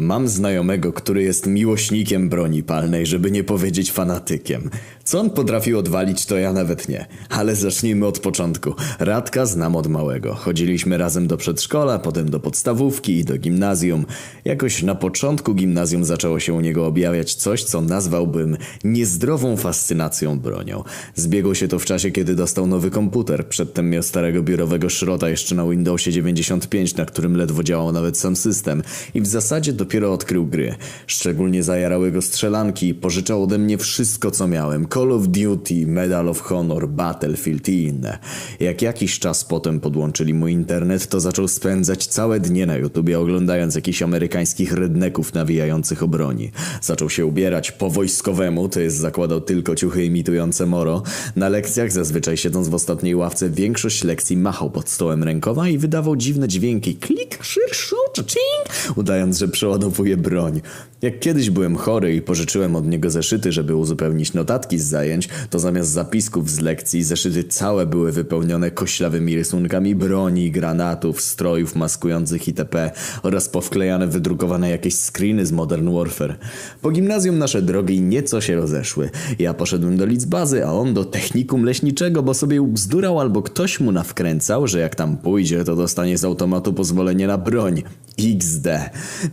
Mam znajomego, który jest miłośnikiem broni palnej, żeby nie powiedzieć fanatykiem. Co on potrafił odwalić, to ja nawet nie. Ale zacznijmy od początku. Radka znam od małego. Chodziliśmy razem do przedszkola, potem do podstawówki i do gimnazjum. Jakoś na początku gimnazjum zaczęło się u niego objawiać coś, co nazwałbym niezdrową fascynacją bronią. Zbiegło się to w czasie, kiedy dostał nowy komputer. Przedtem miał starego biurowego szrota jeszcze na Windowsie 95, na którym ledwo działał nawet sam system. I w zasadzie dopiero odkrył gry. Szczególnie zajarały go strzelanki pożyczał ode mnie wszystko, co miałem. Call of Duty, Medal of Honor, Battlefield i inne. Jak jakiś czas potem podłączyli mu internet, to zaczął spędzać całe dnie na YouTubie oglądając jakichś amerykańskich redneków nawijających o broni. Zaczął się ubierać po wojskowemu, to jest zakładał tylko ciuchy imitujące moro. Na lekcjach, zazwyczaj siedząc w ostatniej ławce, większość lekcji machał pod stołem rękoma i wydawał dziwne dźwięki. Klik, szyr, szu, czing, udając, że przeładowuje broń. Jak kiedyś byłem chory i pożyczyłem od niego zeszyty, żeby uzupełnić notatki z zajęć, to zamiast zapisków z lekcji zeszyty całe były wypełnione koślawymi rysunkami broni, granatów, strojów maskujących itp. oraz powklejane wydrukowane jakieś screeny z Modern Warfare. Po gimnazjum nasze drogi nieco się rozeszły. Ja poszedłem do liczbazy, a on do technikum leśniczego, bo sobie ubzdurał albo ktoś mu nawkręcał, że jak tam pójdzie, to dostanie z automatu pozwolenie na broń. XD.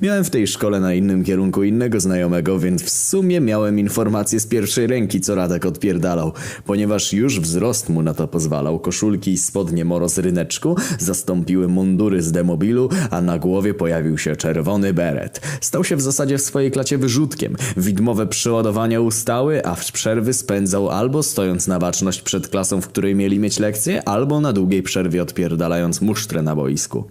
Miałem w tej szkole na innym kierunku innego znajomego, więc w sumie miałem informacje z pierwszej ręki, co Radek odpierdalał. Ponieważ już wzrost mu na to pozwalał, koszulki i spodnie moro z ryneczku zastąpiły mundury z demobilu, a na głowie pojawił się czerwony beret. Stał się w zasadzie w swojej klacie wyrzutkiem. Widmowe przeładowania ustały, a w przerwy spędzał albo stojąc na baczność przed klasą, w której mieli mieć lekcje, albo na długiej przerwie odpierdalając musztrę na boisku.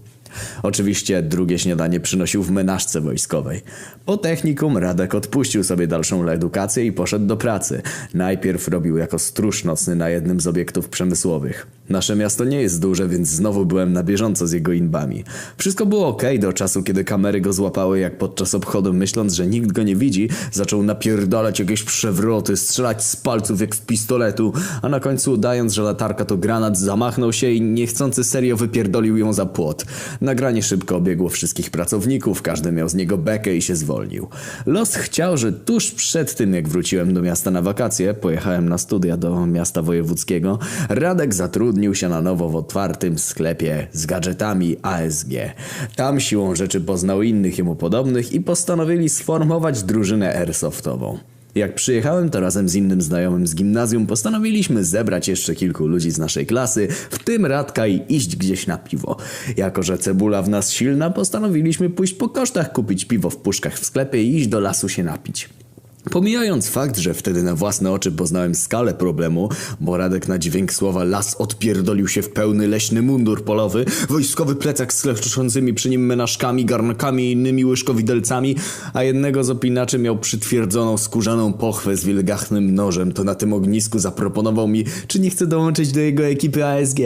Oczywiście drugie śniadanie przynosił w menażce wojskowej. Po technikum Radek odpuścił sobie dalszą edukację i poszedł do pracy. Najpierw robił jako stróż nocny na jednym z obiektów przemysłowych. Nasze miasto nie jest duże, więc znowu byłem na bieżąco z jego inbami. Wszystko było ok do czasu, kiedy kamery go złapały, jak podczas obchodu, myśląc, że nikt go nie widzi, zaczął napierdalać jakieś przewroty, strzelać z palców jak z pistoletu, a na końcu udając, że latarka to granat, zamachnął się i niechcący serio wypierdolił ją za płot. Nagranie szybko obiegło wszystkich pracowników, każdy miał z niego bekę i się zwolnił. Los chciał, że tuż przed tym, jak wróciłem do miasta na wakacje, pojechałem na studia do miasta wojewódzkiego, Radek zatrudnił się na nowo w otwartym sklepie z gadżetami ASG. Tam siłą rzeczy poznał innych jemu podobnych i postanowili sformować drużynę airsoftową. Jak przyjechałem, to razem z innym znajomym z gimnazjum postanowiliśmy zebrać jeszcze kilku ludzi z naszej klasy, w tym Radka i iść gdzieś na piwo. Jako, że cebula w nas silna, postanowiliśmy pójść po kosztach, kupić piwo w puszkach w sklepie i iść do lasu się napić. Pomijając fakt, że wtedy na własne oczy poznałem skalę problemu, bo Radek na dźwięk słowa las odpierdolił się w pełny leśny mundur polowy, wojskowy plecak z kleszczącymi przy nim menażkami, garnkami i innymi łyżkowidelcami, a jednego z opinaczy miał przytwierdzoną skórzaną pochwę z wilgachnym nożem, to na tym ognisku zaproponował mi, czy nie chcę dołączyć do jego ekipy ASG.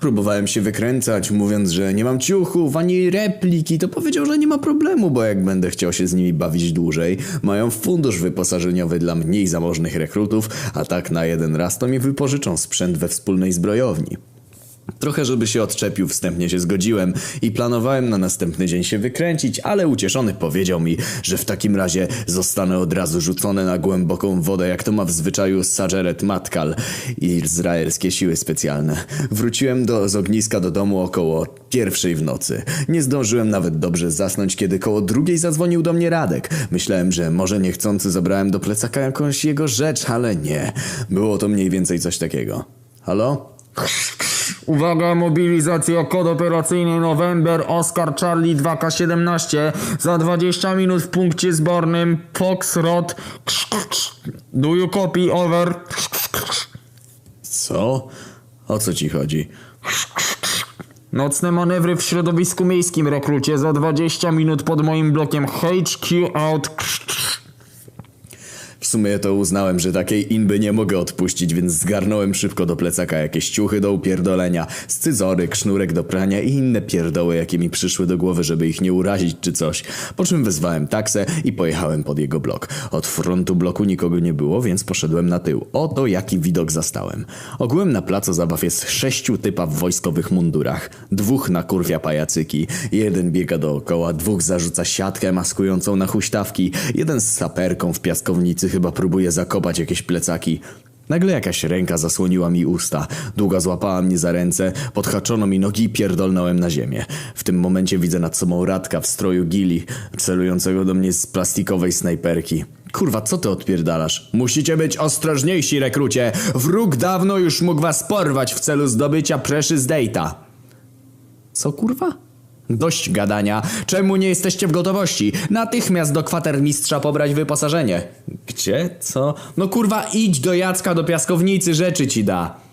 Próbowałem się wykręcać, mówiąc, że nie mam ciuchów ani repliki, to powiedział, że nie ma problemu, bo jak będę chciał się z nimi bawić dłużej, mają fundusz wyposażeniowy dla mniej zamożnych rekrutów, a tak na jeden raz to mi wypożyczą sprzęt we wspólnej zbrojowni. Trochę, żeby się odczepił, wstępnie się zgodziłem i planowałem na następny dzień się wykręcić, ale ucieszony powiedział mi, że w takim razie zostanę od razu rzucony na głęboką wodę, jak to ma w zwyczaju Sajeret Matkal i izraelskie siły specjalne. Wróciłem do, z ogniska do domu około pierwszej w nocy. Nie zdążyłem nawet dobrze zasnąć, kiedy koło drugiej zadzwonił do mnie Radek. Myślałem, że może niechcący zabrałem do plecaka jakąś jego rzecz, ale nie. Było to mniej więcej coś takiego. Halo? Uwaga, mobilizacja, kod operacyjny November, Oscar Charlie 2K17 za 20 minut w punkcie zbornym Foxtrot. Do you copy, over? Co? O co ci chodzi? Nocne manewry w środowisku miejskim, rekrucie, za 20 minut pod moim blokiem HQ out. W sumie to uznałem, że takiej inby nie mogę odpuścić, więc zgarnąłem szybko do plecaka jakieś ciuchy do upierdolenia, scyzoryk, sznurek do prania i inne pierdoły, jakie mi przyszły do głowy, żeby ich nie urazić czy coś. Po czym wezwałem taksę i pojechałem pod jego blok. Od frontu bloku nikogo nie było, więc poszedłem na tył. Oto jaki widok zastałem. Ogółem na placu zabaw jest sześciu typa w wojskowych mundurach. Dwóch na kurwia pajacyki. Jeden biega dookoła, dwóch zarzuca siatkę maskującą na huśtawki. Jeden z saperką w piaskownicy chyba próbuje zakopać jakieś plecaki. Nagle jakaś ręka zasłoniła mi usta. Długa złapała mnie za ręce, podhaczono mi nogi i pierdolnąłem na ziemię. W tym momencie widzę nad sobą Radka w stroju gili, celującego do mnie z plastikowej snajperki. Kurwa, co ty odpierdalasz? Musicie być ostrożniejsi, rekrucie! Wróg dawno już mógł was porwać w celu zdobycia Precious Data. Co kurwa? Dość gadania. Czemu nie jesteście w gotowości? Natychmiast do kwatermistrza pobrać wyposażenie. Gdzie? Co? No kurwa, idź do Jacka do piaskownicy, rzeczy ci da.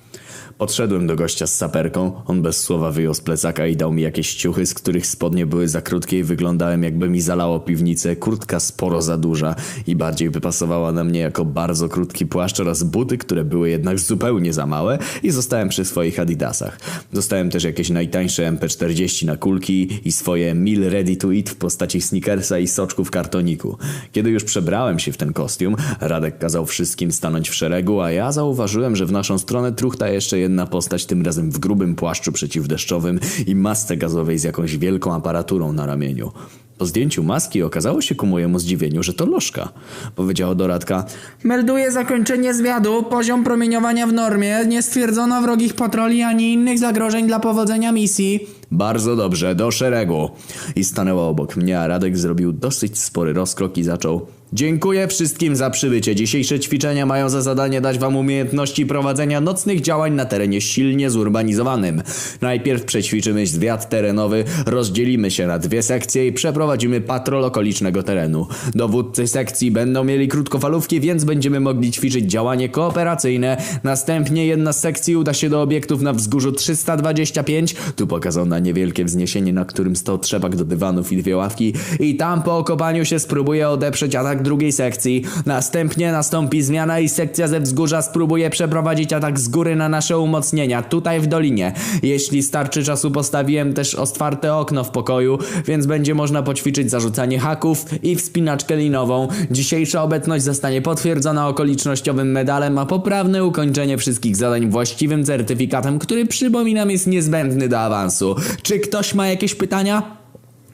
Podszedłem do gościa z saperką. On bez słowa wyjął z plecaka i dał mi jakieś ciuchy, z których spodnie były za krótkie i wyglądałem jakby mi zalało piwnicę. Kurtka sporo za duża i bardziej wypasowała na mnie jako bardzo krótki płaszcz oraz buty, które były jednak zupełnie za małe i zostałem przy swoich adidasach. Dostałem też jakieś najtańsze MP40 na kulki i swoje meal ready to eat w postaci sneakersa i soczku w kartoniku. Kiedy już przebrałem się w ten kostium, Radek kazał wszystkim stanąć w szeregu, a ja zauważyłem, że w naszą stronę truchta jeszcze jedna postać, tym razem w grubym płaszczu przeciwdeszczowym i masce gazowej z jakąś wielką aparaturą na ramieniu. Po zdjęciu maski okazało się ku mojemu zdziwieniu, że to lożka. Powiedziała do Radka, Melduję zakończenie zwiadu. Poziom promieniowania w normie. Nie stwierdzono wrogich patroli ani innych zagrożeń dla powodzenia misji. Bardzo dobrze, do szeregu. I stanęła obok mnie, a Radek zrobił dosyć spory rozkrok i zaczął. Dziękuję wszystkim za przybycie. Dzisiejsze ćwiczenia mają za zadanie dać wam umiejętności prowadzenia nocnych działań na terenie silnie zurbanizowanym. Najpierw przećwiczymy zwiat terenowy, rozdzielimy się na dwie sekcje i przeprowadzimy patrol okolicznego terenu. Dowódcy sekcji będą mieli krótkofalówki, więc będziemy mogli ćwiczyć działanie kooperacyjne. Następnie jedna z sekcji uda się do obiektów na wzgórzu 325. Tu pokazał na niewielkie wzniesienie, na którym stał trzewak do dywanów i dwie ławki. I tam po okopaniu się spróbuje odeprzeć atak drugiej sekcji. Następnie nastąpi zmiana i sekcja ze wzgórza spróbuje przeprowadzić atak z góry na nasze umocnienia, tutaj w dolinie. Jeśli starczy czasu postawiłem też otwarte okno w pokoju, więc będzie można poćwiczyć zarzucanie haków i wspinaczkę linową. Dzisiejsza obecność zostanie potwierdzona okolicznościowym medalem, a poprawne ukończenie wszystkich zadań właściwym certyfikatem, który przypominam jest niezbędny do awansu. Czy ktoś ma jakieś pytania?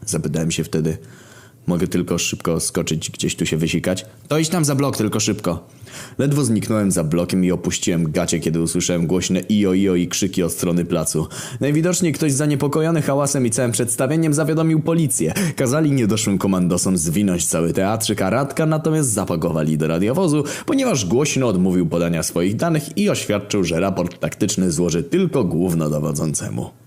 Zapytałem się wtedy. Mogę tylko szybko skoczyć, gdzieś tu się wysikać? To idź tam za blok, tylko szybko. Ledwo zniknąłem za blokiem i opuściłem gacie, kiedy usłyszałem głośne ijo ijo i krzyki od strony placu. Najwidoczniej ktoś zaniepokojony hałasem i całym przedstawieniem zawiadomił policję. Kazali niedoszłym komandosom zwinąć cały teatrzyk, a Radka natomiast zapakowali do radiowozu, ponieważ głośno odmówił podania swoich danych i oświadczył, że raport taktyczny złoży tylko głównodowodzącemu.